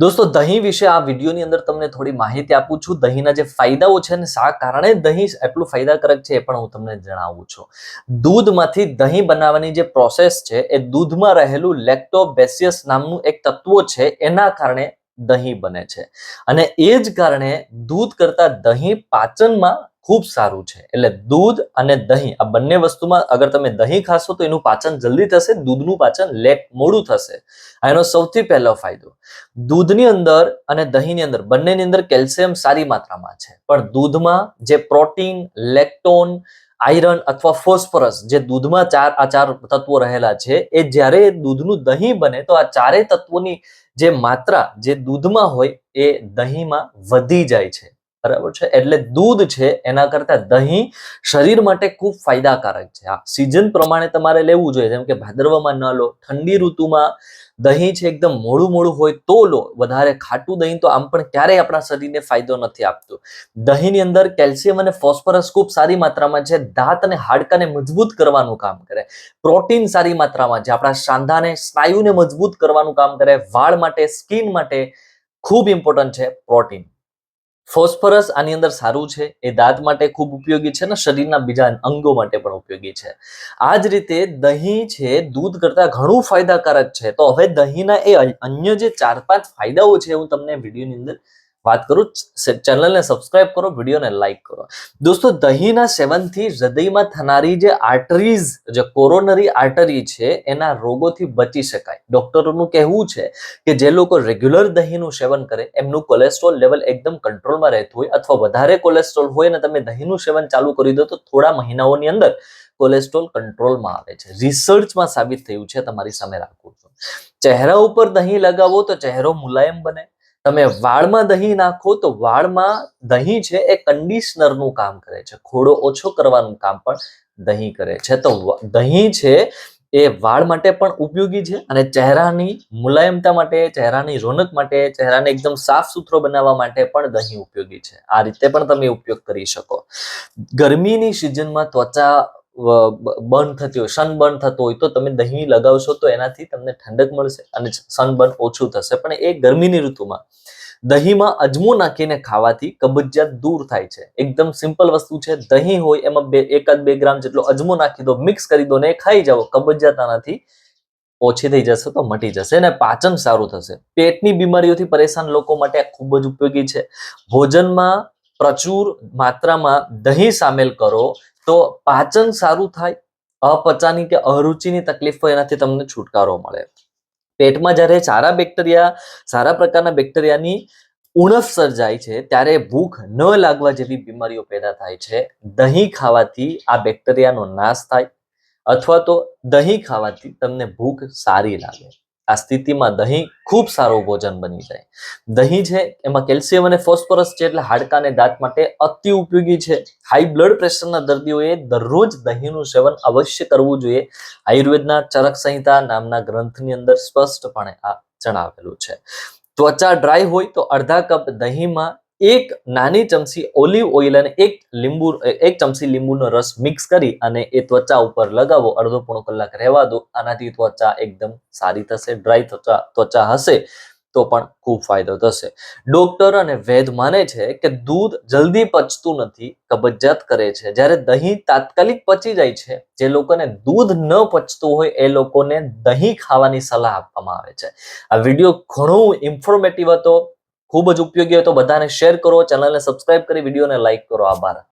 દોસ્તો, દહીં વિશે આ વિડીયોની અંદર તમને થોડી માહિતી આપું છું. દહીંના જે ફાયદાઓ છે ને, શા કારણે દહીં એટલું ફાયદાકારક છે એ પણ હું તમને જણાવું છું. દૂધમાંથી દહીં બનાવવાની જે પ્રોસેસ છે, એ દૂધમાં રહેલું લેક્ટોબેસિયસ નામનું એક તત્વો છે, એના કારણે દહીં બને છે. અને એ જ કારણે દૂધ કરતા દહીં પાચનમાં ખૂબ સારું છે. એટલે દૂધ અને દહીં, આ બંને વસ્તુમાં અગર તમે દહીં ખાશો તો એનું પાચન જલ્દી થશે, દૂધનું પાચન લેટ મોડું થશે. આ એનો સૌથી પહેલો ફાયદો. દૂધની અંદર અને દહીંની અંદર, બંનેની અંદર કેલ્શિયમ સારી માત્રામાં છે. પણ દૂધમાં જે પ્રોટીન, લેક્ટોન, આયરન અથવા ફોસ્ફરસ જે દૂધમાં ચાર આ ચાર તત્વો રહેલા છે, એ જ્યારે દૂધનું દહીં બને તો આ ચારેય તત્વોની જે માત્રા જે દૂધમાં હોય એ દહીંમાં વધી જાય છે. બરાબર છે? એટલે દૂધ છે, એના કરતા દહીં શરીર માટે ખૂબ ફાયદાકારક છે. આ સિઝન પ્રમાણે તમારે લેવું જોઈએ. જેમ કે ભાદરવામાં ન લો, ઠંડી ઋતુમાં દહીં છે, એકદમ મોડું મોડું હોય તો લો. વધારે ખાટું દહીં તો આમ પણ ક્યારેય આપણા શરીરને ફાયદો નથી આપતું. દહીંની અંદર કેલ્શિયમ અને ફોસ્ફરસ ખૂબ સારી માત્રામાં છે. દાંત અને હાડકાને મજબૂત કરવાનું કામ કરે. પ્રોટીન સારી માત્રામાં છે. આપણા સાંધાને, સ્નાયુને મજબૂત કરવાનું કામ કરે. વાળ માટે, સ્કિન માટે ખૂબ ઇમ્પોર્ટન્ટ છે પ્રોટીન. ફોસ્ફરસ આની અંદર સારું છે, એ દાંત માટે ખૂબ ઉપયોગી છે અને શરીરના બીજા અંગો માટે પણ ઉપયોગી છે. આ જ રીતે દહીં છે, દૂધ કરતાં ઘણું ફાયદાકારક છે. તો હવે દહીંના એ અન્ય જે ચાર પાંચ ફાયદાઓ છે, હું તમને વિડીયોની અંદર વાત કરું, ચેનલને સબસ્ક્રાઇબ કરો, વિડીયોને લાઇક કરો. દોસ્તો, દહીંના સેવનથી હૃદયમાં થનારી જે આર્ટરીઝ જે કોરોનરી આર્ટરી છે, એના રોગોથી બચી શકાય. ડોક્ટરોનું કહેવું છે કે જે લોકો રેગ્યુલર દહીંનું સેવન કરે, એમનું કોલેસ્ટ્રોલ લેવલ એકદમ કંટ્રોલમાં રહેતું હોય અથવા વધારે કોલેસ્ટ્રોલ હોય અને તમે દહીંનું સેવન ચાલુ કરી દો, તો થોડા મહિનાઓની અંદર કોલેસ્ટ્રોલ કંટ્રોલમાં આવે છે. રિસર્ચમાં સાબિત થયું છે, તમારી સામે રાખું છું. ચહેરા ઉપર દહીં લગાવો તો ચહેરો મુલાયમ બને. તમે વાળમાં દહીં નાખો તો વાળમાં દહીં છે એ કન્ડિશનરનું કામ કરે છે. ખોડો ઓછો કરવાનું કામ પણ દહીં કરે છે. તો દહીં છે એ વાળ માટે પણ ઉપયોગી છે અને ચહેરાની મુલાયમતા માટે, ચહેરાની રોનક માટે, ચહેરાને એકદમ સાફ સુથરો બનાવવા માટે પણ દહીં ઉપયોગી છે. આ રીતે પણ તમે ઉપયોગ કરી શકો. ગરમીની સિઝનમાં ત્વચા બર્ન થતી હોય સનબર્ન થતો હોય તો તમે દહીં લગાવશો તો એનાથી તમને ઠંડક મળશે અને સનબર્ન ઓછું થશે. પણ એ ગરમીની ઋતુમાં દહીંમાં અજમો નાખીને ખાવાથી કબજિયાત દૂર થાય છે. એકદમ સિમ્પલ વસ્તુ છે, દહીં હોય એમાં બે, એકાદ બે ગ્રામ જેટલો અજમો નાખી દો મિક્સ કરી દો ને ખાઈ જાઓ. કબજિયાત આનાથી ઓછી થઈ જશે તો મટી જશે અને પાચન સારું થશે. પેટની બીમારીઓથી પરેશાન લોકો માટે ખૂબ જ ઉપયોગી છે. ભોજનમાં પ્રચુર માત્રામાં દહીં સામેલ કરો તો પાચન સારું થાય, અપચાની કે અરુચિની તકલીફ હોય એનાથી તમને છુટકારો મળે. પેટમાં જ્યારે સારા બેક્ટેરિયા, સારા પ્રકારના બેક્ટેરિયાની ઉણપ સર્જાય છે, ત્યારે ભૂખ ન લાગવા જેવી બીમારીઓ પેદા થાય છે. દહીં ખાવાથી આ બેક્ટેરિયાનો નાશ થાય, અથવા તો દહીં ખાવાથી તમને ભૂખ સારી લાગે. આ સ્થિતિમાં દહીં ખૂબ સારું ભોજન બની જાય. દહીં છે, એમાં કેલ્શિયમ અને ફોસ્ફરસ છે એટલે હાડકા અને દાંત માટે અતિ ઉપયોગી છે. હાઈ બ્લડ પ્રેશરના દર્દીઓએ દરરોજ દહીંનું સેવન અવશ્ય કરવું જોઈએ. આયુર્વેદના ચરક સંહિતા નામના ગ્રંથની અંદર સ્પષ્ટપણે આ જણાવેલું છે. ત્વચા ડ્રાય હોય તો અડધા કપ દહીંમાં એક નાની ચમચી ઓલિવ ઓઇલ અને એક લીંબુ, એક ચમચી લીંબુનો રસ મિક્સ કરી અને એ ત્વચા ઉપર લગાવો. અડધો પોણો કલાક રહેવા દો. આનાથી ત્વચા એકદમ સારી થશે ડ્રાય ત્વચા ત્વચા હશે તો પણ ખૂબ ફાયદો થશે. ડોક્ટર અને વૈદ માને છે કે દૂધ જલ્દી પચતું નથી, કબજિયાત કરે છે. જ્યારે દહીં તાત્કાલિક પચી જાય છે, જે લોકોને દૂધ ન પચતું હોય એ લોકોને દહીં ખાવાની સલાહ આપવામાં આવે છે. આ વીડિયો ઘણો ઇન્ફોર્મેટિવ હતો. ખૂબ જ ઉપયોગી હોય તો બધાને શેર કરો, ચેનલને સબસ્ક્રાઇબ કરી, વિડીયોને લાઈક કરો. આભાર.